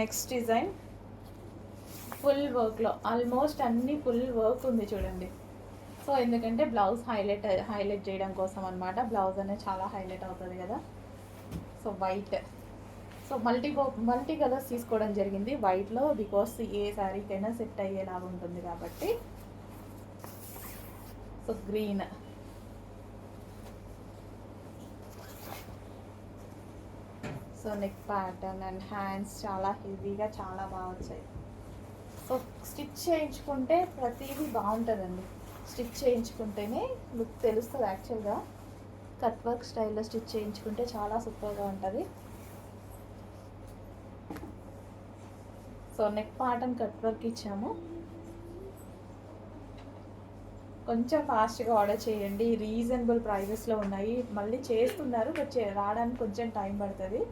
Next design full వర్క్లో almost అన్ని full work ఉంది చూడండి. సో ఎందుకంటే బ్లౌజ్ హైలైట్ హైలైట్ చేయడం కోసం అనమాట బ్లౌజ్ అనేది చాలా హైలైట్ అవుతుంది కదా. So white so multi multi colours తీసుకోవడం జరిగింది. వైట్లో బికాస్ ఏ శారీకైనా సెట్ అయ్యేలాగా ఉంటుంది కాబట్టి. So green so neck pattern and hands చాలా హెవీగా చాలా బాగా వచ్చాయి సో స్టిచ్ చేయించుకుంటే ప్రతిదీ బాగుంటుందండి. స్టిచ్ చేయించుకుంటేనే లుక్ తెలుస్తుంది యాక్చువల్గా కట్ వర్క్ స్టైల్లో స్టిచ్ చేయించుకుంటే చాలా సూపర్గా ఉంటుంది. So neck pattern cut work ఇచ్చాము. కొంచెం ఫాస్ట్గా ఆర్డర్ చేయండి. రీజనబుల్ ప్రైజెస్లో ఉన్నాయి. మళ్ళీ చేస్తున్నారు బట్ చే- రావడానికి కొంచెం టైం పడుతుంది.